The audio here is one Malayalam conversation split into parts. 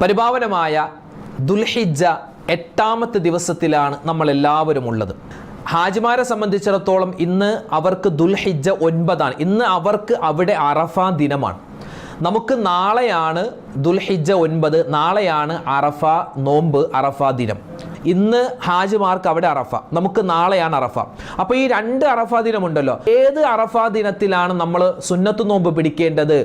പരിപാവനമായ ദുൽഹിജ എട്ടാമത്തെ ദിവസത്തിലാണ് നമ്മൾ എല്ലാവരും ഉള്ളത്. ഹാജിമാരെ സംബന്ധിച്ചിടത്തോളം ഇന്ന് അവർക്ക് ദുൽഹിജ ഒൻപതാണ്. ഇന്ന് അവർക്ക് അവിടെ അറഫ ദിനമാണ്. നമുക്ക് നാളെയാണ് ദുൽഹിജ ഒൻപത് നാളെയാണ് അറഫ നോമ്പ് അറഫ ദിനം. ഇന്ന് ഹാജിമാർക്ക് അവിടെ അറഫ. നമുക്ക് നാളെയാണ് അറഫ. അപ്പോൾ ഈ രണ്ട് അറഫ ദിനമുണ്ടല്ലോ. ഏത് അറഫ ദിനത്തിലാണ് നമ്മൾ സുന്നത്ത് നോമ്പ് പിടിക്കേണ്ടത്?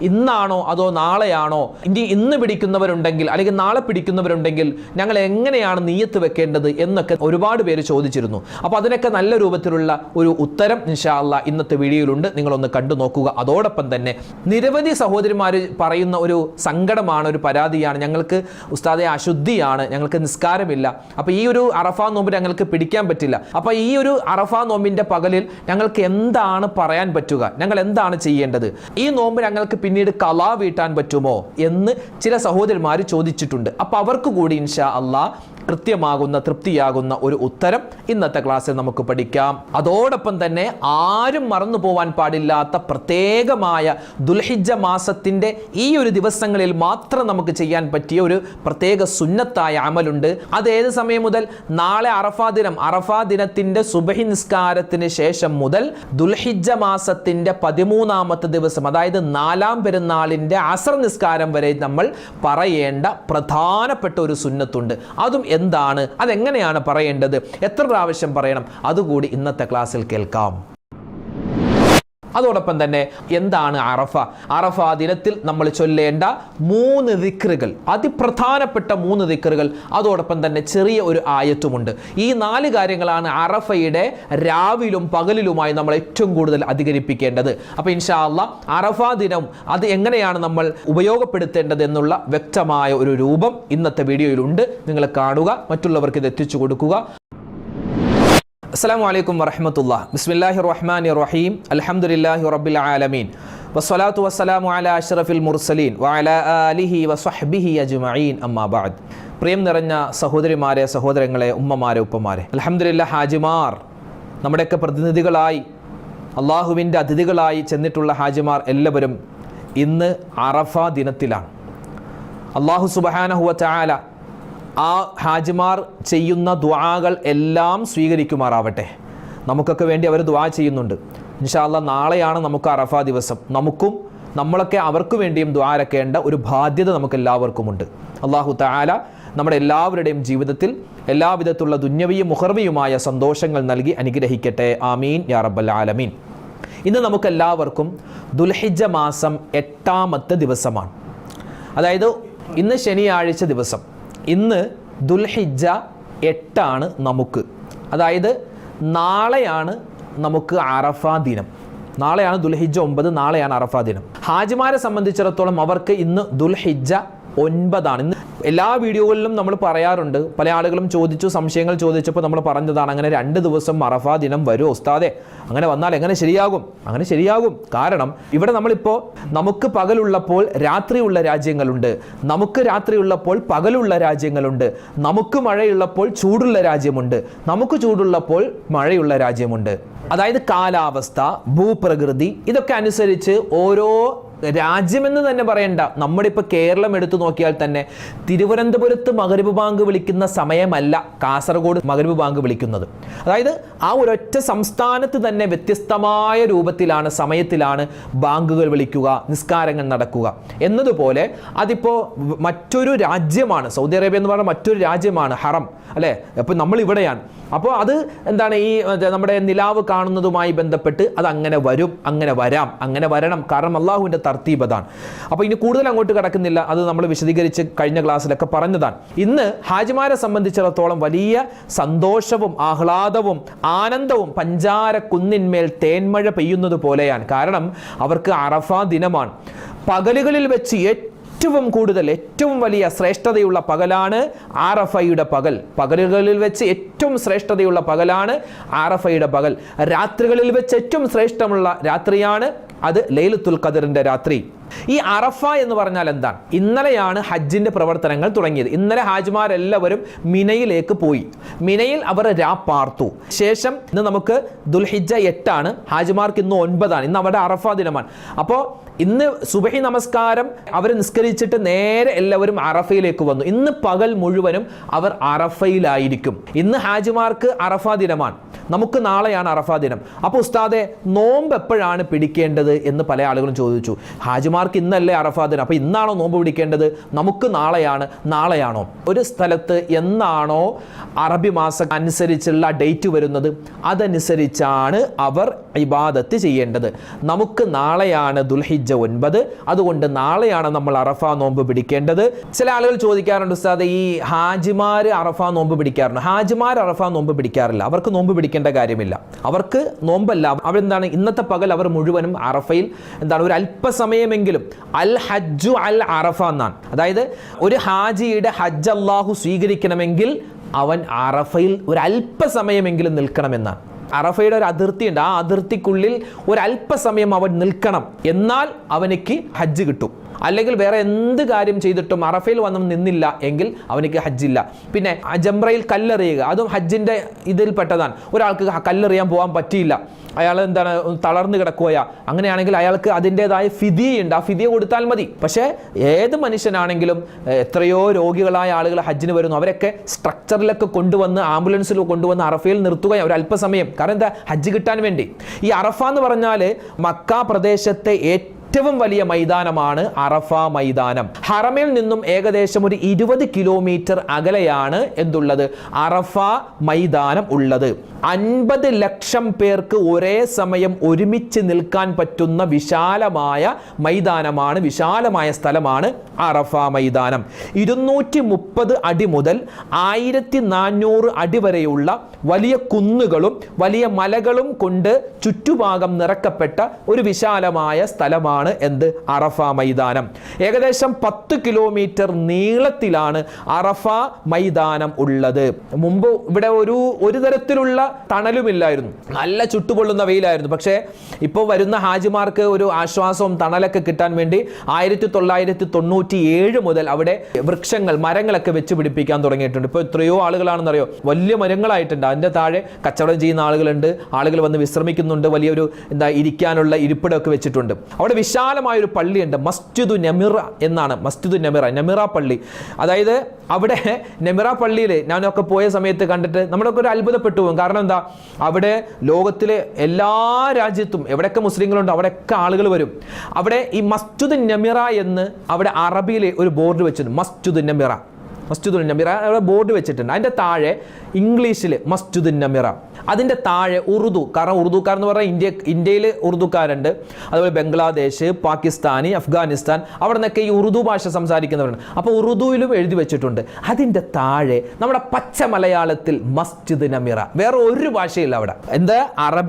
ഇന്നാണോ അതോ നാളെയാണോ? ഇനി ഇന്ന് പിടിക്കുന്നവരുണ്ടെങ്കിൽ അല്ലെങ്കിൽ നാളെ പിടിക്കുന്നവരുണ്ടെങ്കിൽ ഞങ്ങൾ എങ്ങനെയാണ് നീയത്ത് വെക്കേണ്ടത് എന്നൊക്കെ ഒരുപാട് പേര് ചോദിച്ചിരുന്നു. അപ്പോൾ അതിനൊക്കെ നല്ല രൂപത്തിലുള്ള ഒരു ഉത്തരം നിഷാല്ല ഇന്നത്തെ വീഡിയോയിലുണ്ട്. നിങ്ങളൊന്ന് കണ്ടു നോക്കുക. അതോടൊപ്പം തന്നെ നിരവധി സഹോദരിമാർ പറയുന്ന ഒരു സങ്കടമാണ് ഒരു പരാതിയാണ്. ഞങ്ങൾക്ക് ഉസ്താദെ അശുദ്ധിയാണ്. ഞങ്ങൾക്ക് നിസ്കാരമില്ല. അപ്പോൾ ഈ ഒരു അറഫ നോമ്പ് ഞങ്ങൾക്ക് പിടിക്കാൻ പറ്റില്ല. അപ്പോൾ ഈ ഒരു അറഫ നോമ്പിന്റെ പകലിൽ ഞങ്ങൾക്ക് എന്താണ് പറയാൻ പറ്റുക? ഞങ്ങൾ എന്താണ് ചെയ്യേണ്ടത്? ഈ നോമ്പ് ഞങ്ങൾക്ക് പിന്നീട് കലാ വീട്ടാൻ പറ്റുമോ എന്ന് ചില സഹോദരന്മാർ ചോദിച്ചിട്ടുണ്ട്. അപ്പോൾ അവർക്ക് കൂടി ഇൻഷാ അള്ളാ കൃത്യമാകുന്ന തൃപ്തിയാകുന്ന ഒരു ഉത്തരം ഇന്നത്തെ ക്ലാസ്സിൽ നമുക്ക് പഠിക്കാം. അതോടൊപ്പം തന്നെ ആരും മറന്നു പോവാൻ പാടില്ലാത്ത പ്രത്യേകമായ ദുൽഹിജ മാസത്തിന്റെ ഈ ഒരു ദിവസങ്ങളിൽ മാത്രം നമുക്ക് ചെയ്യാൻ പറ്റിയ ഒരു പ്രത്യേക സുന്നത്തായ അമലുണ്ട്. അത് ഏത് സമയം മുതൽ? നാളെ അറഫാ ദിനം. അറഫാ ദിനത്തിന്റെ സുബഹി നിസ്കാരത്തിന് ശേഷം മുതൽ ദുൽഹിജ മാസത്തിന്റെ പതിമൂന്നാമത്തെ ദിവസം അതായത് നാലാം പെരുന്നാളിന്റെ അസർ നിസ്കാരം വരെ നമ്മൾ പറയേണ്ട പ്രധാനപ്പെട്ട ഒരു സുന്നത്തുണ്ട്. അതും എന്താണ്? അതെങ്ങനെയാണ് പറയേണ്ടത്? എത്ര പ്രാവശ്യം പറയണം? അതുകൂടി ഇന്നത്തെ ക്ലാസ്സിൽ കേൾക്കാം. അതോടൊപ്പം തന്നെ എന്താണ് അറഫ? അറഫ ദിനത്തിൽ നമ്മൾ ചൊല്ലേണ്ട മൂന്ന് ദിക്റുകൾ അതിപ്രധാനപ്പെട്ട മൂന്ന് ദിക്റുകൾ അതോടൊപ്പം തന്നെ ചെറിയ ഒരു ആയത്തുമുണ്ട്. ഈ നാല് കാര്യങ്ങളാണ് അറഫയുടെ രാവിലും പകലിലുമായി നമ്മൾ ഏറ്റവും കൂടുതൽ അധികരിപ്പിക്കേണ്ടത്. അപ്പോൾ ഇൻഷാ അല്ല അറഫ ദിനം അത് എങ്ങനെയാണ് നമ്മൾ ഉപയോഗപ്പെടുത്തേണ്ടത് എന്നുള്ള വ്യക്തമായ ഒരു രൂപം ഇന്നത്തെ വീഡിയോയിലുണ്ട്. നിങ്ങൾ കാണുക മറ്റുള്ളവർക്ക് ഇത് എത്തിച്ചു കൊടുക്കുക. അസ്സാം വലൈക്കും വറഹമത്തുള്ള ബിസ്മില്ലാഹി റഹ്മാൻ റഹീം അലഹമുല്ലാഹി റബ്ബിൽ ആലമീൻ. വസ്സലാത്തു വസ്സലാമു അല അഷ്റഫിൽ മുർസലീൻ. വഅല ആലിഹി വസ്വഹ്ബിഹി അജ്മഈൻ. അമ്മാബാദ് പ്രിയം നിറഞ്ഞ സഹോദരിമാരെ സഹോദരങ്ങളെ ഉമ്മമാരെ ഉപ്പമാരെ. അലഹമുല്ല ഹാജിമാർ നമ്മുടെയൊക്കെ പ്രതിനിധികളായി അള്ളാഹുവിന്റെ അതിഥികളായി ചെന്നിട്ടുള്ള ഹാജിമാർ എല്ലാവരും ഇന്ന് അറഫ ദിനത്തിലാണ്. അള്ളാഹു സുബഹാനഹുവ ചാല ആ ഹാജിമാർ ചെയ്യുന്ന ദ്വാകൾ എല്ലാം സ്വീകരിക്കുമാറാവട്ടെ. നമുക്കൊക്കെ വേണ്ടി അവർ ദ്വാ ചെയ്യുന്നുണ്ട്. ഇൻഷാല്ല നാളെയാണ് നമുക്ക് അറഫ ദിവസം. നമുക്കും നമ്മളൊക്കെ അവർക്ക് വേണ്ടിയും ദ്വാരക്കേണ്ട ഒരു ബാധ്യത നമുക്ക് എല്ലാവർക്കുമുണ്ട് അള്ളാഹു താല നമ്മുടെ എല്ലാവരുടെയും ജീവിതത്തിൽ എല്ലാവിധത്തുള്ള ദുന്യവിയും മുഹർവിയുമായ സന്തോഷങ്ങൾ നൽകി അനുഗ്രഹിക്കട്ടെ. ആമീൻ. യാ റബ്ബൽ ആലമീൻ. ഇന്ന് നമുക്കെല്ലാവർക്കും ദുൽഹിജ മാസം എട്ടാമത്തെ ദിവസമാണ്. അതായത് ഇന്ന് ശനിയാഴ്ച ദിവസം. ഇന്ന് ദുൽഹിജ എട്ടാണ് നമുക്ക്. അതായത് നാളെയാണ് നമുക്ക് അറഫ ദിനം. നാളെയാണ് ദുൽഹിജ ഒമ്പത് നാളെയാണ് അറഫ ദിനം. ഹാജിമാരെ സംബന്ധിച്ചിടത്തോളം അവർക്ക് ഇന്ന് ദുൽഹിജ ഒൻപതാണ്. ഇന്ന് എല്ലാ വീഡിയോകളിലും നമ്മൾ പറയാറുണ്ട്. പല ആളുകളും ചോദിച്ചു സംശയങ്ങൾ ചോദിച്ചപ്പോൾ നമ്മൾ പറഞ്ഞതാണ് അങ്ങനെ രണ്ട് ദിവസം മറഫാ ദിനം വരും ഉസ്താദെ. അങ്ങനെ വന്നാൽ എങ്ങനെ ശരിയാകും? അങ്ങനെ ശരിയാകും. കാരണം ഇവിടെ നമ്മളിപ്പോൾ നമുക്ക് പകലുള്ളപ്പോൾ രാത്രിയുള്ള രാജ്യങ്ങളുണ്ട്. നമുക്ക് രാത്രിയുള്ളപ്പോൾ പകലുള്ള രാജ്യങ്ങളുണ്ട്. നമുക്ക് മഴയുള്ളപ്പോൾ ചൂടുള്ള രാജ്യമുണ്ട്. നമുക്ക് ചൂടുള്ളപ്പോൾ മഴയുള്ള രാജ്യമുണ്ട്. അതായത് കാലാവസ്ഥ ഭൂപ്രകൃതി ഇതൊക്കെ അനുസരിച്ച് ഓരോ രാജ്യമെന്ന് തന്നെ പറയണ്ട. നമ്മുടെ ഇപ്പോൾ കേരളം എടുത്തു നോക്കിയാൽ തന്നെ തിരുവനന്തപുരത്ത് മകരവ് ബാങ്ക് വിളിക്കുന്ന സമയമല്ല കാസർഗോഡ് മകരവ് ബാങ്ക് വിളിക്കുന്നത്. അതായത് ആ ഒരൊറ്റ സംസ്ഥാനത്ത് തന്നെ വ്യത്യസ്തമായ രൂപത്തിലാണ് സമയത്തിലാണ് ബാങ്കുകൾ വിളിക്കുക നിസ്കാരങ്ങൾ നടക്കുക. എന്നതുപോലെ അതിപ്പോൾ മറ്റൊരു രാജ്യമാണ് സൗദി അറേബ്യ എന്ന് പറഞ്ഞാൽ മറ്റൊരു രാജ്യമാണ് ഹറം അല്ലേ? അപ്പോൾ നമ്മൾ ഇവിടെയാണ് അപ്പോൾ അത് എന്താണ് ഈ നമ്മുടെ നിലാവ് കാണുന്നതുമായി ബന്ധപ്പെട്ട് അത് അങ്ങനെ വരും അങ്ങനെ വരാം അങ്ങനെ വരണം. കാരണം അള്ളാഹുവിന്റെ തർത്തീബതാണ് അപ്പോൾ ഇനി കൂടുതൽ അങ്ങോട്ട് കിടക്കുന്നില്ല. അത് നമ്മൾ വിശദീകരിച്ച് കഴിഞ്ഞ ക്ലാസ്സിലൊക്കെ പറഞ്ഞതാണ്. ഇന്ന് ഹാജിമാരെ സംബന്ധിച്ചിടത്തോളം വലിയ സന്തോഷവും ആഹ്ലാദവും ആനന്ദവും പഞ്ചാര കുന്നിന്മേൽ തേന്മഴ പെയ്യുന്നത് പോലെയാണ്. കാരണം അവർക്ക് അറഫ ദിനമാണ്. പകലുകളിൽ വെച്ച് ഏറ്റവും ഏറ്റവും കൂടുതൽ ഏറ്റവും വലിയ ശ്രേഷ്ഠതയുള്ള പകലാണ് ആർ എഫ് ഐയുടെ പകൽ. പകലുകളിൽ വെച്ച് ഏറ്റവും ശ്രേഷ്ഠതയുള്ള പകലാണ് ആർ എഫ് ഐയുടെ പകൽ. രാത്രികളിൽ വെച്ച് ഏറ്റവും ശ്രേഷ്ഠമുള്ള രാത്രിയാണ് അത് ലൈലത്തുൽ ഖദറിന്റെ രാത്രി. ഈ അറഫ എന്ന് പറഞ്ഞാൽ എന്താണ്? ഇന്നലെയാണ് ഹജ്ജിന്റെ പ്രവർത്തനങ്ങൾ തുടങ്ങിയത്. ഇന്നലെ ഹാജിമാരെല്ലാവരും മിനയിലേക്ക് പോയി. മിനയിൽ അവർ രാ പാർത്തു. ശേഷം ഇന്ന് നമുക്ക് ദുൽഹിജ എട്ടാണ്. ഹാജിമാർക്ക് ഇന്ന് ഒൻപതാണ്. ഇന്ന് അവരുടെ അറഫ ദിനമാണ്. അപ്പോൾ ഇന്ന് സുബഹി നമസ്കാരം അവർ നിസ്കരിച്ചിട്ട് നേരെ എല്ലാവരും അറഫയിലേക്ക് വന്നു. ഇന്ന് പകൽ മുഴുവനും അവർ അറഫയിലായിരിക്കും. ഇന്ന് ഹാജിമാർക്ക് അറഫ ദിനമാണ്. നമുക്ക് നാളെയാണ് അറഫ ദിനം. അപ്പോൾ ഉസ്താദെ നോമ്പ് എപ്പോഴാണ് പിടിക്കേണ്ടത് എന്ന് പല ആളുകളും ചോദിച്ചു. ഹാജിമാർക്ക് ഇന്നല്ലേ അറഫ ദിനം. അപ്പോൾ ഇന്നാണോ നോമ്പ് പിടിക്കേണ്ടത്? നമുക്ക് നാളെയാണ് നാളെയാണോ? ഒരു സ്ഥലത്ത് എന്നാണോ അറബി മാസം അനുസരിച്ചുള്ള ഡേറ്റ് വരുന്നത്? അതനുസരിച്ചാണ് അവർ ഇബാദത്ത് ചെയ്യേണ്ടത്. നമുക്ക് നാളെയാണ് ദുൽഹിജ ഒൻപത്. അതുകൊണ്ട് നാളെയാണ് നമ്മൾ അറഫ നോമ്പ് പിടിക്കേണ്ടത്. ചില ആളുകൾ ചോദിക്കാറുണ്ട് ഉസ്താദ് ഈ ഹാജിമാർ അറഫ നോമ്പ് പിടിക്കാറുണ്ട്? ഹാജിമാർ അറഫ നോമ്പ് പിടിക്കാറില്ല. അവർക്ക് നോമ്പ് പിടിക്കേണ്ട കാര്യമില്ല. അവർക്ക് നോമ്പല്ല. അവരെന്താണ് ഇന്നത്തെ പകൽ അവർ മുഴുവനും അറഫയിൽ എന്താണ് ഒരു അല്പസമയമെങ്കിലും അൽ ഹജ്ജു അൽ അറഫ എന്നാണ്. അതായത് ഒരു ഹാജിയുടെ ഹജ്ജ് അള്ളാഹു സ്വീകരിക്കണമെങ്കിൽ അവൻ അറഫയിൽ ഒരു അല്പസമയമെങ്കിലും നിൽക്കണമെന്നാണ്. അറഫയുടെ ഒരു അതിർത്തിയുണ്ട് ആ അതിർത്തിക്കുള്ളിൽ ഒരല്പസമയം അവൻ നിൽക്കണം. എന്നാൽ അവനക്ക് ഹജ്ജ് കിട്ടും. അല്ലെങ്കിൽ വേറെ എന്ത് കാര്യം ചെയ്തിട്ടും അറഫയിൽ വന്നും നിന്നില്ല എങ്കിൽ അവനിക്ക് ഹജ്ജില്ല. പിന്നെ അജംറയിൽ ജംറയിൽ കല്ലെറിയുക. അതും ഹജ്ജിന്റെ ഇതിൽപ്പെട്ടതാണ് ഒരാൾക്ക് കല്ലെറിയാൻ പോകാൻ പറ്റിയില്ല. അയാൾ എന്താണ് തളർന്നു കിടക്കുകയാ അങ്ങനെയാണെങ്കിൽ അയാൾക്ക് അതിന്റെതായ ഫിതിയുണ്ട് ആ ഫിതിയെ കൊടുത്താൽ മതി. പക്ഷേ ഏത് മനുഷ്യനാണെങ്കിലും എത്രയോ രോഗികളായ ആളുകൾ ഹജ്ജിന് വരുന്നു. അവരൊക്കെ സ്ട്രക്ചറിലൊക്കെ കൊണ്ടുവന്ന് ആംബുലൻസിൽ കൊണ്ടുവന്ന് അറഫയിൽ നിർത്തുകയും ഒരു അല്പസമയം കാരണം എന്താ? ഹജ്ജ് കിട്ടാൻ വേണ്ടി. ഈ അറഫ എന്ന് പറഞ്ഞാൽ മക്ക പ്രദേശത്തെ ഏറ്റവും ഏറ്റവും വലിയ മൈതാനമാണ് അറഫ മൈതാനം. ഹറമിൽ നിന്നും ഏകദേശം ഒരു ഇരുപത് കിലോമീറ്റർ അകലെയാണ് എന്തുള്ളത്? അറഫ മൈതാനം ഉള്ളത്. അൻപത് ലക്ഷം പേർക്ക് ഒരേ സമയം ഒരുമിച്ച് നിൽക്കാൻ പറ്റുന്ന വിശാലമായ മൈതാനമാണ് വിശാലമായ സ്ഥലമാണ് അറഫ മൈതാനം. ഇരുന്നൂറ്റി മുപ്പത് അടി മുതൽ ആയിരത്തി നാനൂറ് അടി വരെയുള്ള വലിയ കുന്നുകളും വലിയ മലകളും കൊണ്ട് ചുറ്റുഭാഗം നിറക്കപ്പെട്ട ഒരു വിശാലമായ സ്ഥലമാണ് എന്ത്? അറഫ മൈതാനം. ഏകദേശം പത്ത് കിലോമീറ്റർ നീളത്തിലാണ് അറഫ മൈതാനം ഉള്ളത്. മുമ്പ് ഇവിടെ ഒരു ഒരു തരത്തിലുള്ള തണലുമില്ലായിരുന്നു. നല്ല ചുട്ടുപൊള്ളുന്ന വെയിലായിരുന്നു. പക്ഷേ ഇപ്പോൾ വരുന്ന ഹാജിമാർക്ക് ഒരു ആശ്വാസവും തണലൊക്കെ കിട്ടാൻ വേണ്ടി ആയിരത്തി തൊള്ളായിരത്തി തൊണ്ണൂറ്റി ഏഴ് മുതൽ അവിടെ വൃക്ഷങ്ങൾ മരങ്ങളൊക്കെ വെച്ച് പിടിപ്പിക്കാൻ തുടങ്ങിയിട്ടുണ്ട്. ഇപ്പോൾ എത്രയോ ആളുകളാണെന്നറിയോ? വലിയ മരങ്ങളായിട്ടുണ്ട്. അതിന്റെ താഴെ കച്ചവടം ചെയ്യുന്ന ആളുകളുണ്ട്. ആളുകൾ വന്ന് വിശ്രമിക്കുന്നുണ്ട്. വലിയൊരു എന്താ ഇരിക്കാനുള്ള ഇരിപ്പിടമൊക്കെ വെച്ചിട്ടുണ്ട്. അവിടെ വിശാലമായ ഒരു പള്ളിയുണ്ട്. മസ്ജിദു നമിറ എന്നാണ് മസ്ജിദ് നമിറ നമിറ പള്ളി. അതായത് അവിടെ നമിറ പള്ളിയിൽ ഞാനൊക്കെ പോയ സമയത്ത് കണ്ടിട്ട് നമ്മളൊക്കെ ഒരു അത്ഭുതപ്പെട്ടു പോകും. കാരണം എന്താ? അവിടെ ലോകത്തിലെ എല്ലാ രാജ്യത്തും എവിടെയൊക്കെ മുസ്ലിങ്ങളുണ്ടോ അവിടെയൊക്കെ ആളുകൾ വരും. അവിടെ ഈ മസ്ജിദ് നമിറ എന്ന് അവിടെ അറബിയിൽ ഒരു ബോർഡ് വെച്ചിട്ടുണ്ട്. മസ്ജിദ് നമിറ. മസ്ജിദുൽ നമിറ അവിടെ ബോർഡ് വെച്ചിട്ടുണ്ട്. അതിന്റെ താഴെ ഇംഗ്ലീഷിൽ മസ്ജിദുൽ നമിറ. അതിന്റെ താഴെ ഉറുദു. കാരണം ഉറുദുക്കാർ എന്ന് പറഞ്ഞാൽ ഇന്ത്യ ഇന്ത്യയിൽ ഉറുദുക്കാരുണ്ട്. അതുപോലെ ബംഗ്ലാദേശ് പാകിസ്ഥാനി അഫ്ഗാനിസ്ഥാൻ അവിടെ നിന്നൊക്കെ ഈ ഉറുദു ഭാഷ സംസാരിക്കുന്നവരുണ്ട്. അപ്പോൾ ഉറുദുവിലും എഴുതി വെച്ചിട്ടുണ്ട്. അതിന്റെ താഴെ നമ്മുടെ പച്ച മലയാളത്തിൽ മസ്ജിദ് നമിറ. വേറെ ഒരു ഭാഷയില്ല അവിടെ. എന്താ?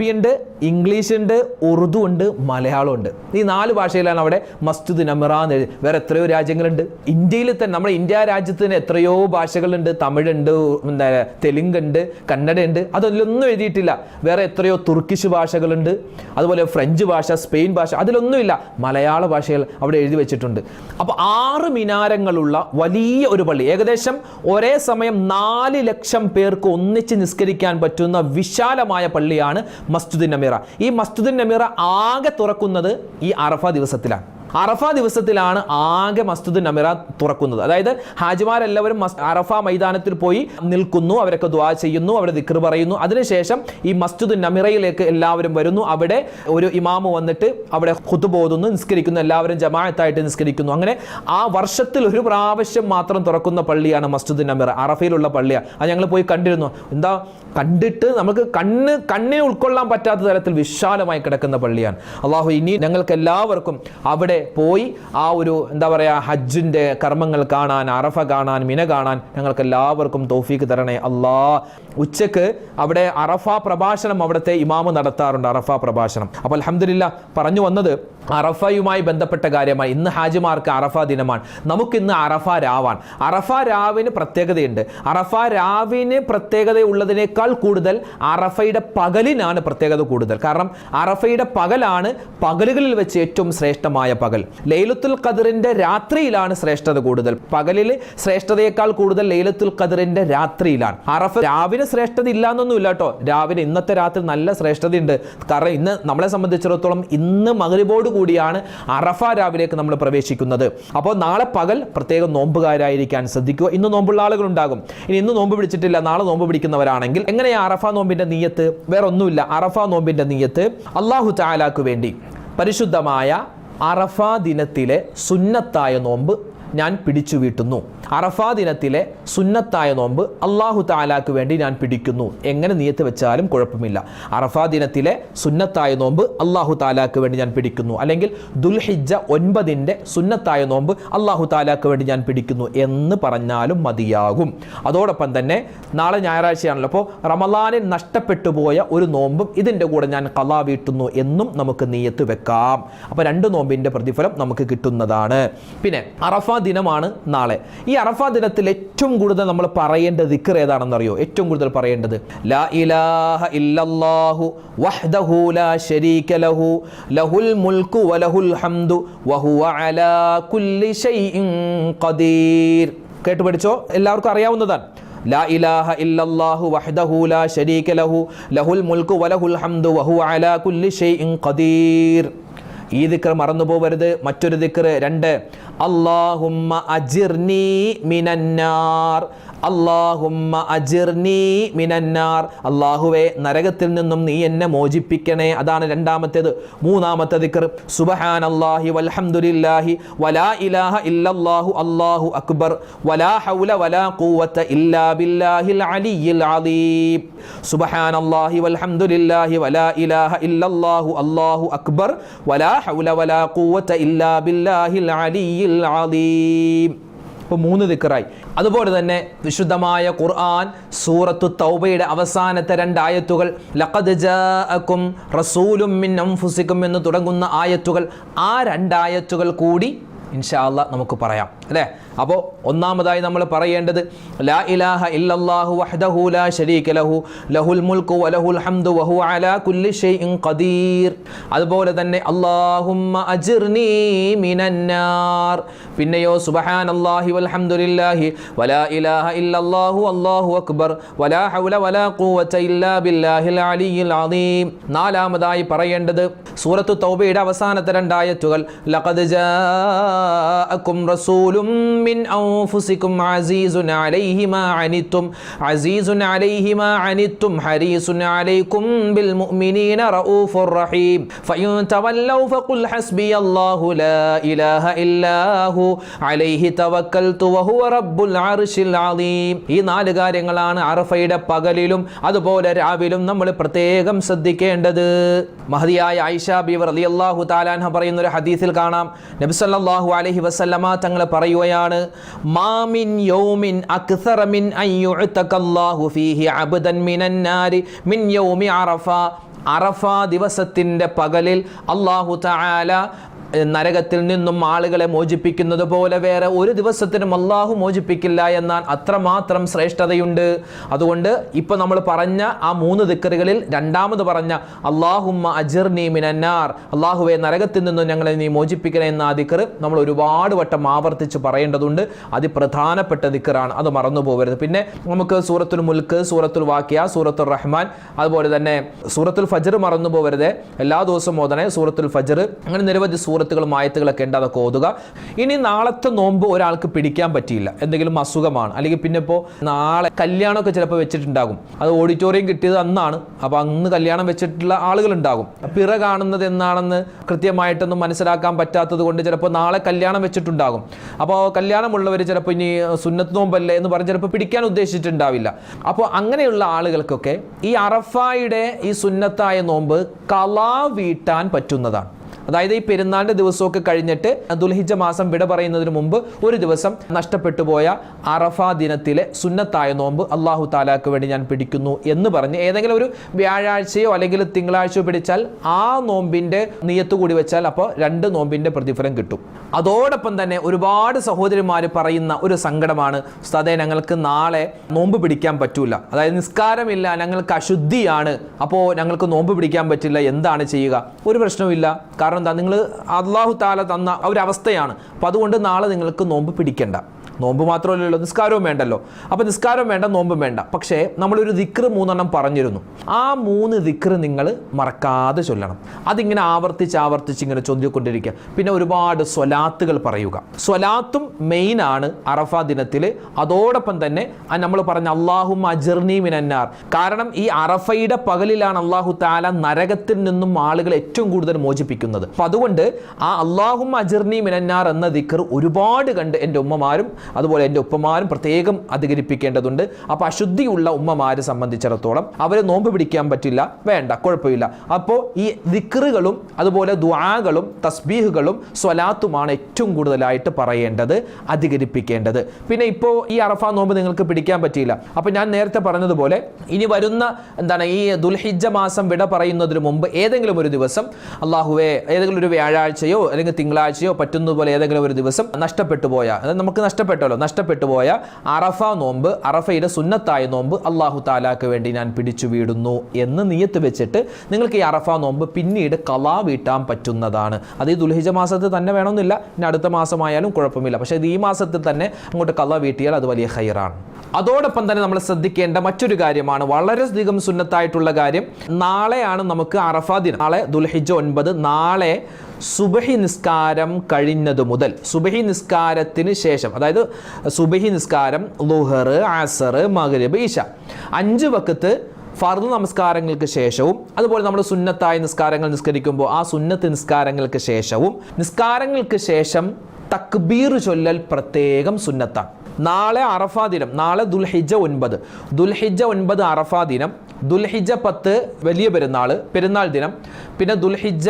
ഉണ്ട് ഇംഗ്ലീഷ് ഉണ്ട് ഉറുദു ഉണ്ട് മലയാളം ഉണ്ട് ഈ നാല് ഭാഷയിലാണ് അവിടെ മസ്ജിദ് നമിറ എന്ന് എഴുതി. വേറെ എത്രയോ രാജ്യങ്ങളുണ്ട്. ഇന്ത്യയിൽ തന്നെ നമ്മുടെ ഇന്ത്യ രാജ്യത്തിന് എത്രയോ ഭാഷകളുണ്ട്. തമിഴുണ്ട് എന്താ തെലുങ്കുണ്ട് കന്നഡയുണ്ട്. അതിലൊന്നും എഴുതിയിട്ടില്ല. വേറെ എത്രയോ തുർക്കിഷ് ഭാഷകളുണ്ട്. അതുപോലെ ഫ്രഞ്ച് ഭാഷ സ്പെയിൻ ഭാഷ അതിലൊന്നുമില്ല. മലയാള ഭാഷകൾ അവിടെ എഴുതി വെച്ചിട്ടുണ്ട്. അപ്പോൾ ആറ് മിനാരങ്ങളുള്ള വലിയ ഒരു പള്ളി. ഏകദേശം ഒരേ സമയം നാല് ലക്ഷം പേർക്ക് ഒന്നിച്ച് നിസ്കരിക്കാൻ പറ്റുന്ന വിശാലമായ പള്ളിയാണ് മസ്ജിദ് നമീറ. ഈ മസ്ജിദ് നമീറ ആകെ തുറക്കുന്നത് ഈ അറഫ ദിവസത്തിലാണ്. അറഫ ദിവസത്തിലാണ് ആകെ മസ്ജിദ് നമിറ തുറക്കുന്നത്. അതായത് ഹാജിമാരെല്ലാവരും അറഫ മൈതാനത്തിൽ പോയി നിൽക്കുന്നു അവരൊക്കെ ദ്വാ ചെയ്യുന്നു അവിടെ ദിക്ർ പറയുന്നു. അതിനുശേഷം ഈ മസ്ജിദ് നമിറയിലേക്ക് എല്ലാവരും വരുന്നു. അവിടെ ഒരു ഇമാമ് വന്നിട്ട് അവിടെ ഖുത്ത് പോതുന്നു നിസ്കരിക്കുന്നു എല്ലാവരും ജമാഅത്തായിട്ട് നിസ്കരിക്കുന്നു. അങ്ങനെ ആ വർഷത്തിൽ ഒരു പ്രാവശ്യം മാത്രം തുറക്കുന്ന പള്ളിയാണ് മസ്ജിദ് നമിറ അറഫയിലുള്ള പള്ളിയാണ്. അത് ഞങ്ങൾ പോയി കണ്ടിരുന്നു. എന്താ? കണ്ടിട്ട് നമുക്ക് കണ്ണ് കണ്ണിനെ ഉൾക്കൊള്ളാൻ പറ്റാത്ത തരത്തിൽ വിശാലമായി കിടക്കുന്ന പള്ളിയാണ്. അള്ളാഹു ഇനി ഞങ്ങൾക്ക് എല്ലാവർക്കും അവിടെ പോയി ആ ഒരു എന്താ പറയുക ഹജ്ജിന്റെ കർമ്മങ്ങൾ കാണാൻ അറഫ കാണാൻ മിന കാണാൻ ഞങ്ങൾക്ക് എല്ലാവർക്കും തോഫീക്ക് തരണേ അള്ളാ ഉച്ചയ്ക്ക് അവിടെ അറഫ പ്രഭാഷണം അവിടുത്തെ ഇമാമ് നടത്താറുണ്ട് അറഫ പ്രഭാഷണം. അപ്പോൾ അലഹമില്ല പറഞ്ഞു വന്നത് അറഫയുമായി ബന്ധപ്പെട്ട കാര്യമാണ് ഇന്ന് ഹാജിമാർക്ക് അറഫ ദിനമാണ്. നമുക്കിന്ന് അറഫ രാവാണ്. അറഫ രാവിന് പ്രത്യേകതയുണ്ട്. അറഫ രാവിന് പ്രത്യേകതയുള്ളതിനേക്കാൾ കൂടുതൽ അറഫയുടെ പകലിനാണ് പ്രത്യേകത കൂടുതൽ. കാരണം അറഫയുടെ പകലാണ് പകലുകളിൽ വെച്ച് ഏറ്റവും ശ്രേഷ്ഠമായ പകൽ. ലൈലത്തുൽ ഖദറിന്റെ രാത്രിയിലാണ് ശ്രേഷ്ഠത കൂടുതൽ. പകലിൽ ശ്രേഷ്ഠതയേക്കാൾ കൂടുതൽ ലൈലത്തുൽ ഖദറിന്റെ രാത്രിയിലാണ്. അറഫ രാവിന് ശ്രേഷ്ഠത ഇല്ല എന്നൊന്നുമില്ല കേട്ടോ. രാവിലെ ഇന്നത്തെ രാത്രി നല്ല ശ്രേഷ്ഠതയുണ്ട്. കാരണം ഇന്ന് നമ്മളെ സംബന്ധിച്ചിടത്തോളം ഇന്ന് മകരിബോട് കൂടിയാണ് അറഫ രാവിലേക്ക് നമ്മൾ പ്രവേശിക്കുന്നത്. അപ്പോൾ നാളെ പകൽ പ്രത്യേകം നോമ്പുകാരായിരിക്കാൻ ശ്രദ്ധിക്കുക. ഇന്ന് നോമ്പുള്ള ആളുകൾ ഉണ്ടാകും ഇനി ഇന്ന് നോമ്പ് പിടിച്ചിട്ടില്ല നാളെ നോമ്പ് പിടിക്കുന്നവരാണെങ്കിൽ എങ്ങനെയാണ് അറഫ നോമ്പിന്റെ നീയത്ത്? വേറൊന്നുമില്ല. അറഫ നോമ്പിന്റെ നീയത്ത് അള്ളാഹു താലാക്ക് വേണ്ടി പരിശുദ്ധമായ അറഫ ദിനത്തിലെ സുന്നത്തായ നോമ്പ് ഞാൻ പിടിച്ചു വീട്ടുന്നു. അറഫാ ദിനത്തിലെ സുന്നത്തായ നോമ്പ് അള്ളാഹു താലാക്ക് വേണ്ടി ഞാൻ പിടിക്കുന്നു. എങ്ങനെ നീയത്ത് വെച്ചാലും കുഴപ്പമില്ല. അറഫാ ദിനത്തിലെ സുന്നത്തായ നോമ്പ് അള്ളാഹു താലാക്ക് വേണ്ടി ഞാൻ പിടിക്കുന്നു. അല്ലെങ്കിൽ ദുൽഹിജ ഒൻപതിന്റെ സുന്നത്തായ നോമ്പ് അള്ളാഹു താലാക്ക് വേണ്ടി ഞാൻ പിടിക്കുന്നു എന്ന് പറഞ്ഞാലും മതിയാകും. അതോടൊപ്പം തന്നെ നാളെ ഞായറാഴ്ചയാണല്ലോ. അപ്പോൾ റമലാനിൽ നഷ്ടപ്പെട്ടു പോയ ഒരു നോമ്പും ഇതിന്റെ കൂടെ ഞാൻ കലാ വീട്ടുന്നു എന്നും നമുക്ക് നീയത്ത് വെക്കാം. അപ്പോൾ രണ്ട് നോമ്പിന്റെ പ്രതിഫലം നമുക്ക് കിട്ടുന്നതാണ്. പിന്നെ അറഫ ദിനമാണ് നാളെ. ഈ അറഫ ദിനത്തിൽ ഏറ്റവും കൂടുതൽ നമ്മൾ പറയേണ്ട ദിക്കർ ഏതാണെന്നറിയോ ഏറ്റവും കൂടുതൽ പറയേണ്ടത് ലാ ഇലാഹ ഇല്ലല്ലാഹു വഹ്ദഹു ലാ ശരീക ലഹു ലഹുൽ വലഹുൽ ഹംദു വഹുവ അലാ ഷൈഇൻ ഖദീർ. കേട്ട് പഠിച്ചോ? എല്ലാവർക്കും അറിയാവുന്നതാണ്. ഈ ദിക്കർ മറന്നു പോകരുത് മറ്റൊരു ദിക്കർ രണ്ട് അള്ളാഹുമ്മ അജിർനി മിനന്നാർ. അള്ളാഹുമ്മ അജിർനി മിനന്നാർ. അള്ളാഹുവെ നരകത്തിൽ നിന്നും നീ എന്നെ മോചിപ്പിക്കണേ. അതാണ് രണ്ടാമത്തേത്. മൂന്നാമത്തെ ദിക്കർ സുബഹാൻ അള്ളാഹി വൽഹംദുലില്ലാഹി വലാ ഇലാഹ ഇല്ലല്ലാഹു അല്ലാഹു അക്ബർ. വലാ ഹൗല വലാ ഖുവത ഇല്ലാ ബില്ലാഹിൽ അലിയിൽ അലീം. സുബഹാൻ അള്ളാഹി വൽഹംദുലില്ലാഹി വലാ ഇലാഹ ഇല്ലല്ലാഹു അല്ലാഹു അക്ബർ. വലാ ഹൗല വലാ ഖുവത ഇല്ലാ ബില്ലാഹിൽ അലിയിൽ അലീം ഇപ്പോൾ മൂന്ന് ദിക്കറായി. അതുപോലെ തന്നെ വിശുദ്ധമായ ഖുർആൻ സൂറത്തു തൗബയുടെ അവസാനത്തെ രണ്ടായത്തുകൾ ലഖദ് റസൂലും മിൻ അംഫുസിക്കും എന്ന് തുടങ്ങുന്ന ആയത്തുകൾ ആ രണ്ടായത്തുകൾ കൂടി ഇൻഷാ അള്ളാഹ് നമുക്ക് പറയാം. അല്ലേ? അപ്പോൾ ഒന്നാമതായി നമ്മൾ പറയേണ്ടത് ലാ ഇലാഹ ഇല്ലല്ലാഹു വഹ്ദഹു ലാ ശരീക ലഹു ലഹുൽ മുൽക്കു വലഹുൽ ഹംദു വഹു അലാ കുല്ലി ഷൈഇൻ ഖദീർ. അതുപോലെ തന്നെ അല്ലാഹുമ്മ അജിർനി മിനന്നാർ പിന്നെയോ സുബ്ഹാനല്ലാഹി വൽഹംദുലില്ലാഹി വലാ ഇലാഹ ഇല്ലല്ലാഹു അല്ലാഹു അക്ബർ വലാ ഹൗല വലാ ഖുവത ഇല്ലാ ബില്ലാഹിൽ അലിയിൽ അദീം. നാലാമതായി പറയേണ്ടത് സൂറത്തു തൗബയുടെ അവസാനത്തെ രണ്ടായത്തുകൾ ലഖദ് ജാഅക്കും റസൂലും മിൻ عزيز عليه ما മാ عزيز عليه ما മാ حريص عليكم بالمؤمنين رؤوف മുഅ്മിനീന റഊഫുർ റഹീം فقل حسبي الله لا ലാ ഇലാഹ ഇല്ലാഹു عليه توكلت وهو رب العرش العظيم ഈ നാല് കാര്യങ്ങളാണ് അറഫയുടെ പകലിലും അതുപോലെ രാവിലും നമ്മൾ പ്രത്യേകം ശ്രദ്ധിക്കേണ്ടത്. മഹതിയായ ആയിഷ ബീവർ റളിയല്ലാഹു താലാൻഹ പറയുന്ന ഒരു ഹദീസിൽ കാണാം. നബി സല്ലല്ലാഹു അലൈഹി വസല്ലമ തങ്ങൾ പറയുകയാണ് മാമിൻ യൗമിൻ അക്സറ മിൻ അൻ യുഅതകല്ലാഹു ഫീഹി അബ്ദൻ മിനന്നാരി മിൻ യൗമി അറഫ. അറഫ ദിവസത്തിന്റെ പകലിൽ അല്ലാഹു തആല നരകത്തിൽ നിന്നും ആളുകളെ മോചിപ്പിക്കുന്നത് പോലെ വേറെ ഒരു ദിവസത്തിനും അള്ളാഹു മോചിപ്പിക്കില്ല എന്നാൽ അത്രമാത്രം ശ്രേഷ്ഠതയുണ്ട്. അതുകൊണ്ട് ഇപ്പൊ നമ്മൾ പറഞ്ഞ ആ മൂന്ന് ദിക്കറുകളിൽ രണ്ടാമത് പറഞ്ഞ അള്ളാഹുമ്മ അജിർനി മിനന്നാർ അള്ളാഹുവെ നരകത്തിൽ നിന്നും ഞങ്ങളെ നീ മോചിപ്പിക്കണേ എന്ന ആ ദിക്കർ നമ്മൾ ഒരുപാട് വട്ടം ആവർത്തിച്ച് പറയേണ്ടതുണ്ട്. അതിപ്രധാനപ്പെട്ട ദിക്കറാണ് അത് മറന്നു പോകരുത് പിന്നെ നമുക്ക് സൂറത്തുൽ മുൽക്ക് സൂറത്തുൽ വാക്യ സൂറത്തുൽ റഹ്മാൻ അതുപോലെ തന്നെ സൂറത്തുൽ ഫജർ മറന്നു പോകരുത് എല്ലാ ദിവസവും മോദനെ സൂറത്തുൽ ഫജർ. അങ്ങനെ നിരവധി സൂറത്തുകളും ആയത്തുകളൊക്കെ ഉണ്ട് അതൊക്കെ ഓതുക. ഇനി നാളത്തെ നോമ്പ് ഒരാൾക്ക് പിടിക്കാൻ പറ്റിയില്ല. എന്തെങ്കിലും അസുഖമാണ്. അല്ലെങ്കിൽ പിന്നെ ഇപ്പോൾ നാളെ കല്യാണമൊക്കെ ചിലപ്പോൾ വെച്ചിട്ടുണ്ടാകും. അത് ഓഡിറ്റോറിയം കിട്ടിയത് അന്നാണ്. അപ്പോൾ അന്ന് കല്യാണം വെച്ചിട്ടുള്ള ആളുകൾ ഉണ്ടാകും പിറ കാണുന്നത് എന്നാണെന്ന് കൃത്യമായിട്ടൊന്നും മനസ്സിലാക്കാൻ പറ്റാത്തത് കൊണ്ട് ചിലപ്പോൾ നാളെ കല്യാണം വെച്ചിട്ടുണ്ടാകും. അപ്പോൾ കല്യാണമുള്ളവർ ചിലപ്പോൾ ഇനി സുന്നത്ത് നോമ്പല്ലേ എന്ന് പറഞ്ഞ് ചിലപ്പോൾ പിടിക്കാൻ ഉദ്ദേശിച്ചിട്ടുണ്ടാവില്ല. അപ്പോൾ അങ്ങനെയുള്ള ആളുകൾക്കൊക്കെ ഈ അറഫായുടെ ഈ സുന്നത്തായ നോമ്പ് കലാ വീട്ടാൻ പറ്റുന്നതാണ്. അതായത് ഈ പെരുന്നാളിന്റെ ദിവസമൊക്കെ കഴിഞ്ഞിട്ട് ദുൽഹിജ മാസം വിട പറയുന്നതിന് മുമ്പ് ഒരു ദിവസം നഷ്ടപ്പെട്ടു പോയ അറഫ ദിനത്തിലെ സുന്നത്തായ നോമ്പ് അള്ളാഹു താലാക്ക് വേണ്ടി ഞാൻ പിടിക്കുന്നു എന്ന് പറഞ്ഞ് ഏതെങ്കിലും ഒരു വ്യാഴാഴ്ചയോ അല്ലെങ്കിൽ തിങ്കളാഴ്ചയോ പിടിച്ചാൽ ആ നോമ്പിന്റെ നീയത്ത് കൂടി വെച്ചാൽ അപ്പോൾ രണ്ട് നോമ്പിന്റെ പ്രതിഫലം കിട്ടും. അതോടൊപ്പം തന്നെ ഒരുപാട് സഹോദരിമാർ പറയുന്ന ഒരു സങ്കടമാണ് ഉസ്താദെ ഞങ്ങൾക്ക് നാളെ നോമ്പ് പിടിക്കാൻ പറ്റൂല. അതായത് നിസ്കാരമില്ല ഞങ്ങൾക്ക് അശുദ്ധിയാണ്. അപ്പോൾ ഞങ്ങൾക്ക് നോമ്പ് പിടിക്കാൻ പറ്റില്ല എന്താണ് ചെയ്യുക? ഒരു പ്രശ്നവുമില്ല. കാരണം എന്താ? നിങ്ങൾ അള്ളാഹു താല തന്ന ഒരവസ്ഥയാണ് അവസ്ഥയാണ്. അപ്പം അതുകൊണ്ട് നാളെ നിങ്ങൾക്ക് നോമ്പ് പിടിക്കണ്ട. നോമ്പ് മാത്രമല്ലല്ലോ നിസ്കാരവും വേണ്ടല്ലോ. അപ്പോൾ നിസ്കാരം വേണ്ട നോമ്പും വേണ്ട. പക്ഷേ നമ്മളൊരു ദിക്ർ മൂന്നെണ്ണം പറഞ്ഞിരുന്നു. ആ മൂന്ന് ദിക്ർ നിങ്ങൾ മറക്കാതെ ചൊല്ലണം. അതിങ്ങനെ ആവർത്തിച്ച് ആവർത്തിച്ച് ഇങ്ങനെ ചൊല്ലിക്കൊണ്ടിരിക്കുക. പിന്നെ ഒരുപാട് സ്വലാത്തുകൾ പറയുക. സ്വലാത്തും മെയിൻ ആണ് അറഫ ദിനത്തിൽ അതോടൊപ്പം തന്നെ നമ്മൾ പറഞ്ഞ അള്ളാഹും അജർണി മിനന്നാർ. കാരണം ഈ അറഫയുടെ പകലിലാണ് അള്ളാഹു താല നരകത്തിൽ നിന്നും ആളുകൾ ഏറ്റവും കൂടുതൽ മോചിപ്പിക്കുന്നത്. അപ്പം അതുകൊണ്ട് ആ അള്ളാഹും അജർണി മിനന്നാർ എന്ന ദിക്കർ ഒരുപാട് കണ്ട് എന്റെ ഉമ്മമാരും അതുപോലെ എന്റെ ഉപ്പമാരും പ്രത്യേകം അധികരിപ്പിക്കേണ്ടതുണ്ട്. അപ്പോൾ അശുദ്ധിയുള്ള ഉമ്മമാരെ സംബന്ധിച്ചിടത്തോളം അവരെ നോമ്പ് പിടിക്കാൻ പറ്റില്ല വേണ്ട കുഴപ്പമില്ല. അപ്പോൾ ഈ ദിക്റുകളും അതുപോലെ ദ്വാകളും തസ്ബീഹുകളും സ്വലാത്തുമാണ് ഏറ്റവും കൂടുതലായിട്ട് പറയേണ്ടത് അധികരിപ്പിക്കേണ്ടത്. പിന്നെ ഇപ്പോൾ ഈ അറഫ നോമ്പ് നിങ്ങൾക്ക് പിടിക്കാൻ പറ്റിയില്ല. അപ്പോൾ ഞാൻ നേരത്തെ പറഞ്ഞതുപോലെ ഇനി വരുന്ന എന്താണ് ഈ ദുൽഹിജ മാസം വിട പറയുന്നതിന് മുമ്പ് ഏതെങ്കിലും ഒരു ദിവസം അള്ളാഹുവെ ഏതെങ്കിലും ഒരു വ്യാഴാഴ്ചയോ അല്ലെങ്കിൽ തിങ്കളാഴ്ചയോ പറ്റുന്നതുപോലെ ഏതെങ്കിലും ഒരു ദിവസം നഷ്ടപ്പെട്ടു പോയ അതായത് നമുക്ക് നഷ്ടപ്പെട്ടല്ലോ. നഷ്ടപ്പെട്ടു പോയ അറഫ നോമ്പ് അറഫയുടെ സുന്നത്തായ നോമ്പ് അള്ളാഹു താലാക്ക് വേണ്ടി ഞാൻ പിടിച്ചു വീടുന്നു എന്ന് നിയത്ത് വെച്ചിട്ട് നിങ്ങൾക്ക് ഈ അറഫ നോമ്പ് പിന്നീട് കലാ വീട്ടാൻ പറ്റുന്നതാണ്. അത് ഈ ദുൽഹിജ മാസത്തിൽ തന്നെ വേണമെന്നില്ല. ഇനി അടുത്ത മാസമായാലും കുഴപ്പമില്ല. പക്ഷേ ഇത് ഈ മാസത്തിൽ തന്നെ അങ്ങോട്ട് കല വീട്ടിയാൽ അത് വലിയ ഹൈറാണ് അതോടൊപ്പം തന്നെ നമ്മൾ ശ്രദ്ധിക്കേണ്ട മറ്റൊരു കാര്യമാണ്. വളരെയധികം സുന്നത്തായിട്ടുള്ള കാര്യം നാളെയാണ് നമുക്ക് അറഫ ദിനം. നാളെ ദുൽഹിജ ഒൻപത് നാളെ സുബഹി നിസ്കാരം കഴിഞ്ഞതു മുതൽ സുബഹി നിസ്കാരത്തിന് ശേഷം അതായത് സുബഹി നിസ്കാരം ലുഹർ ആസർ മഗ്രിബ് ഈശ അഞ്ച് വക്കത്ത് ഫർദ് നമസ്കാരങ്ങൾക്ക് ശേഷവും അതുപോലെ നമ്മൾ സുന്നത്തായ നിസ്കാരങ്ങൾ നിസ്കരിക്കുമ്പോൾ ആ സുന്നത്ത് നിസ്കാരങ്ങൾക്ക് ശേഷവും നിസ്കാരങ്ങൾക്ക് ശേഷം തക്ബീർ ചൊല്ലൽ പ്രത്യേകം സുന്നത്താണ്. നാളെ അറഫാ ദിനം നാളെ ദുൽഹിജ ഒൻപത്. ദുൽഹിജ ഒൻപത് അറഫാ ദിനം ദുൽഹിജ പത്ത് വലിയ പെരുന്നാൾ പെരുന്നാൾ ദിനം. പിന്നെ ദുൽഹിജ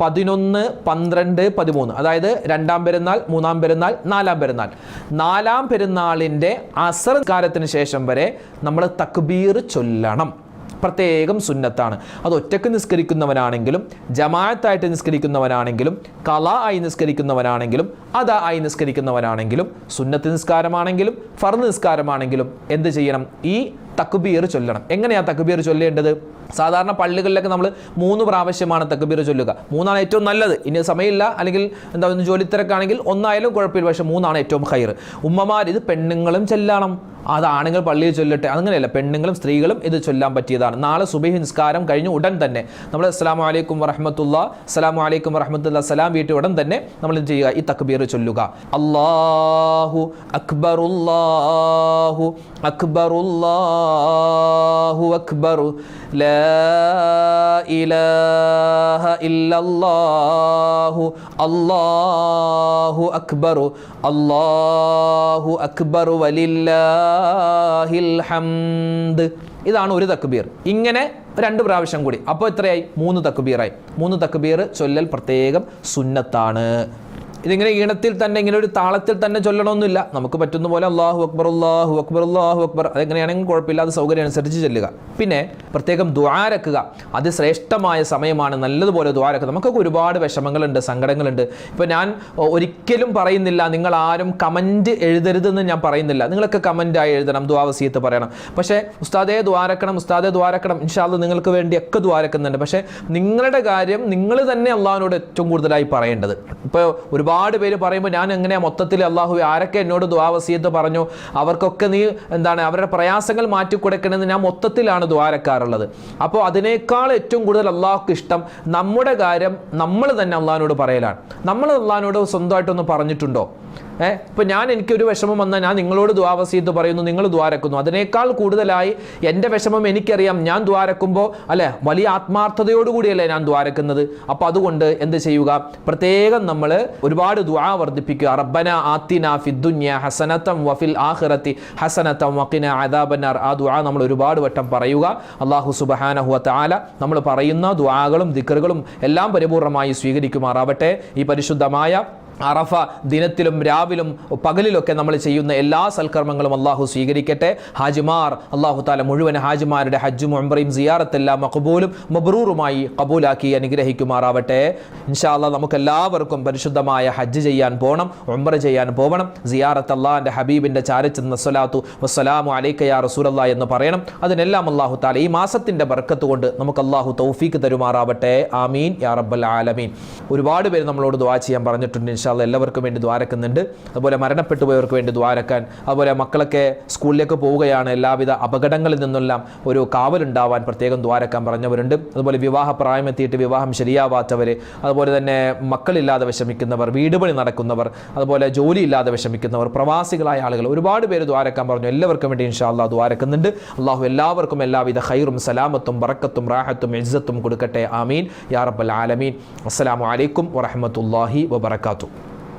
പതിനൊന്ന് പന്ത്രണ്ട് പതിമൂന്ന്. അതായത് രണ്ടാം പെരുന്നാൾ മൂന്നാം പെരുന്നാൾ നാലാം പെരുന്നാൾ. നാലാം പെരുന്നാളിന്റെ അസർകാരത്തിന് ശേഷം വരെ നമ്മൾ തക്ബീർ ചൊല്ലണം. പ്രത്യേകം സുന്നത്താണ്. അത് ഒറ്റയ്ക്ക് നിസ്കരിക്കുന്നവനാണെങ്കിലും ജമാഅത്തായിട്ട് നിസ്കരിക്കുന്നവനാണെങ്കിലും കല ആയി നിസ്കരിക്കുന്നവനാണെങ്കിലും അത ആയി നിസ്കരിക്കുന്നവനാണെങ്കിലും സുന്നത്ത് നിസ്കാരമാണെങ്കിലും ഫർദ് നിസ്കാരമാണെങ്കിലും എന്ത് ചെയ്യണം? ഈ തക്ബീർ ചൊല്ലണം. എങ്ങനെയാണ് തക്കുബീർ ചൊല്ലേണ്ടത്? സാധാരണ പള്ളികളിലൊക്കെ നമ്മൾ മൂന്ന് പ്രാവശ്യമാണ് തക്കുബീർ ചൊല്ലുക. മൂന്നാണ് ഏറ്റവും നല്ലത്. ഇനി സമയമില്ല. അല്ലെങ്കിൽ എന്താ ജോലി ജോലിത്തിരക്കാണെങ്കിൽ ഒന്നായാലും കുഴപ്പമില്ല. പക്ഷേ മൂന്നാണ് ഏറ്റവും ഹൈർ ഉമ്മമാർ ഇത് പെണ്ണുങ്ങളും ചെല്ലണം. അത് ആണുങ്ങൾ പള്ളിയിൽ ചൊല്ലട്ടെ അങ്ങനെയല്ല പെണ്ണുങ്ങളും സ്ത്രീകളും ഇത് ചൊല്ലാൻ പറ്റിയതാണ്. നാളെ സുബഹി നിസ്കാരം കഴിഞ്ഞ് ഉടൻ തന്നെ നമ്മൾ അസ്സലാമു അലൈക്കും വറഹമത്തുള്ള അസ്സലാമു അലൈക്കും വറഹമത്തുള്ള സലാം വീട്ടിൽ ഉടൻ തന്നെ നമ്മൾ എന്ത് ചെയ്യുക? ഈ തക്ബീർ ചൊല്ലുക. അല്ലാഹു അക്ബറുല്ലാഹു അക്ബറുല്ലാഹു അക്ബറു. അല്ലാഹു അക്ബറു. അല്ലാഹു അക്ബറു വലില്ലാഹിൽ ഹംദ് ഇതാണ് ഒരു തക്ബീർ. ഇങ്ങനെ രണ്ട് പ്രാവശ്യം കൂടി. അപ്പോൾ എത്രയായി? മൂന്ന് തക്ബീറായി. മൂന്ന് തക്ബീർ ചൊല്ലൽ പ്രത്യേകം സുന്നത്താണ്. ഇതിങ്ങനെ ഈണത്തിൽ തന്നെ ഇങ്ങനെ ഒരു താളത്തിൽ തന്നെ ചൊല്ലണമെന്നില്ല നമുക്ക് പറ്റുന്ന പോലെ അള്ളാഹു അക്ബർ അള്ളാഹു അക്ബർ അള്ളാഹു അക്ബർ. അതെങ്ങനെയാണെങ്കിൽ കുഴപ്പമില്ല അത് സൗകര്യം അനുസരിച്ച് ചെല്ലുക. പിന്നെ പ്രത്യേകം ദ്വാരക്കുക അത് ശ്രേഷ്ഠമായ സമയമാണ്. നല്ലതുപോലെ ദ്വാരക്കുക നമുക്കൊക്കെ ഒരുപാട് വിഷമങ്ങളുണ്ട് സങ്കടങ്ങളുണ്ട്. ഇപ്പോൾ ഞാൻ ഒരിക്കലും പറയുന്നില്ല നിങ്ങൾ ആരും കമന്റ് എഴുതരുതെന്ന് ഞാൻ പറയുന്നില്ല. നിങ്ങളൊക്കെ കമന്റായി എഴുതണം ദ്വാവസീയത്ത് പറയണം. പക്ഷേ ഉസ്താദേ ദ്വാരക്കണം ഉസ്താദെ ദ്വാരക്കണം ഇൻഷാൽ നിങ്ങൾക്ക് വേണ്ടിയൊക്കെ ദ്വാരക്കുന്നുണ്ട് പക്ഷേ നിങ്ങളുടെ കാര്യം നിങ്ങൾ തന്നെ അള്ളാഹിനോട് ഏറ്റവും കൂടുതലായി പറയേണ്ടത്. ഇപ്പോൾ ഒരുപാട് പേര് പറയുമ്പോൾ ഞാൻ എങ്ങനെ മൊത്തത്തിൽ അള്ളാഹു ആരൊക്കെ എന്നോട് ദ്വാവസീയത്ത് പറഞ്ഞു? അവർക്കൊക്കെ നീ എന്താണ് അവരുടെ പ്രയാസങ്ങൾ മാറ്റി കൊടുക്കണമെന്ന് ഞാൻ മൊത്തത്തിലാണ് ദ്വാരക്കാറുള്ളത് അപ്പോൾ അതിനേക്കാൾ ഏറ്റവും കൂടുതൽ അള്ളാഹുക്ക് ഇഷ്ടം നമ്മുടെ കാര്യം നമ്മൾ തന്നെ അള്ളാഹിനോട് പറയലാണ്. നമ്മൾ അള്ളാഹിനോട് സ്വന്തമായിട്ടൊന്ന് പറഞ്ഞിട്ടുണ്ടോ? ഏഹ് ഇപ്പം ഞാൻ എനിക്കൊരു വിഷമം വന്നാൽ ഞാൻ നിങ്ങളോട് ദ്വാവസീത്ത് പറയുന്നു നിങ്ങൾ ദ്വാരക്കുന്നു അതിനേക്കാൾ കൂടുതലായി എന്റെ വിഷമം എനിക്കറിയാം. ഞാൻ ദ്വാരക്കുമ്പോൾ അല്ലെ വലിയ ആത്മാർത്ഥതയോടുകൂടിയല്ലേ ഞാൻ ദ്വാരക്കുന്നത് അപ്പം അതുകൊണ്ട് എന്ത് ചെയ്യുക? പ്രത്യേകം നമ്മൾ ഒരുപാട് ദ്വാ വർദ്ധിപ്പിക്കുക. റബ്ബന ആത്തിന ഫിദ്ദുന്യ ഹസനത്തം വഫിൽ ആഖിറത്തി ഹസനത്തം വക്കിന അദാബന്നാർ. ആ ദ്വാ നമ്മൾ ഒരുപാട് വട്ടം പറയുക. അള്ളാഹു സുബഹാനഹുവ താല നമ്മൾ പറയുന്ന ദ്വാകളും ദിക്കറുകളും എല്ലാം പരിപൂർണമായി സ്വീകരിക്കുമാറാവട്ടെ. ഈ പരിശുദ്ധമായ അറഫ ദിനത്തിലും രാവിലും പകലിലൊക്കെ നമ്മൾ ചെയ്യുന്ന എല്ലാ സൽക്കർമ്മങ്ങളും അള്ളാഹു സ്വീകരിക്കട്ടെ. ഹാജിമാർ അള്ളാഹു താല മുഴുവൻ ഹാജിമാരുടെ ഹജ്ജും ഉംറയും സിയാറത്തെല്ലാം മഖബൂലും മബ്രൂറുമായി കബൂലാക്കി അനുഗ്രഹിക്കുമാറാവട്ടെ. ഇൻഷാല്ല നമുക്ക് എല്ലാവർക്കും പരിശുദ്ധമായ ഹജ്ജ് ചെയ്യാൻ പോകണം ഉംറ ചെയ്യാൻ പോകണം സിയാറത്ത് അള്ളാഹിന്റെ ഹബീബിന്റെ ചാരച്ചെന്ന സ്വലാത്തു വസ്സലാമു അലൈക്കയാ റസൂലല്ല എന്ന് പറയണം. അതിനെല്ലാം അള്ളാഹു താല ഈ മാസത്തിന്റെ ബർക്കത്ത് കൊണ്ട് നമുക്ക് അള്ളാഹു തൗഫീക്ക് തരുമാറാവട്ടെ. ആമീൻ. യാ റബ്ബൽ ആലമീൻ. ഒരുപാട് പേര് നമ്മളോട് ദുആ ചെയ്യാൻ പറഞ്ഞിട്ടുണ്ട് ഇൻഷാ ഇൻഷാല്ല എല്ലാവർക്കും വേണ്ടി ദ്വാരക്കുന്നുണ്ട് അതുപോലെ മരണപ്പെട്ടു പോയവർക്ക് വേണ്ടി ദ്വാരക്കാൻ അതുപോലെ മക്കളൊക്കെ സ്കൂളിലേക്ക് പോവുകയാണ്. എല്ലാവിധ അപകടങ്ങളിൽ നിന്നെല്ലാം ഒരു കാവലുണ്ടാവാൻ പ്രത്യേകം ദ്വാരക്കാൻ പറഞ്ഞവരുണ്ട്. അതുപോലെ വിവാഹ പ്രായമെത്തിയിട്ട് വിവാഹം ശരിയാവാത്തവർ അതുപോലെ തന്നെ മക്കളില്ലാതെ വിഷമിക്കുന്നവർ വീടുപണി നടക്കുന്നവർ അതുപോലെ ജോലിയില്ലാതെ വിഷമിക്കുന്നവർ പ്രവാസികളായ ആളുകൾ ഒരുപാട് പേര് ദ്വാരക്കാൻ പറഞ്ഞു. എല്ലാവർക്കും വേണ്ടി ഇൻഷാ അള്ളാഹ് ദ്വാരക്കുന്നുണ്ട് അള്ളാഹു എല്ലാവർക്കും എല്ലാവിധ ഖൈറും സലാമത്തും ബറക്കത്തും റാഹത്തും ഇജ്സത്തും കൊടുക്കട്ടെ. ആമീൻ. യാ റബ്ബൽ ആലമീൻ. അസ്സലാമു അലൈക്കും വറഹ്മത്തുള്ളാഹി വബറകാതുഹു.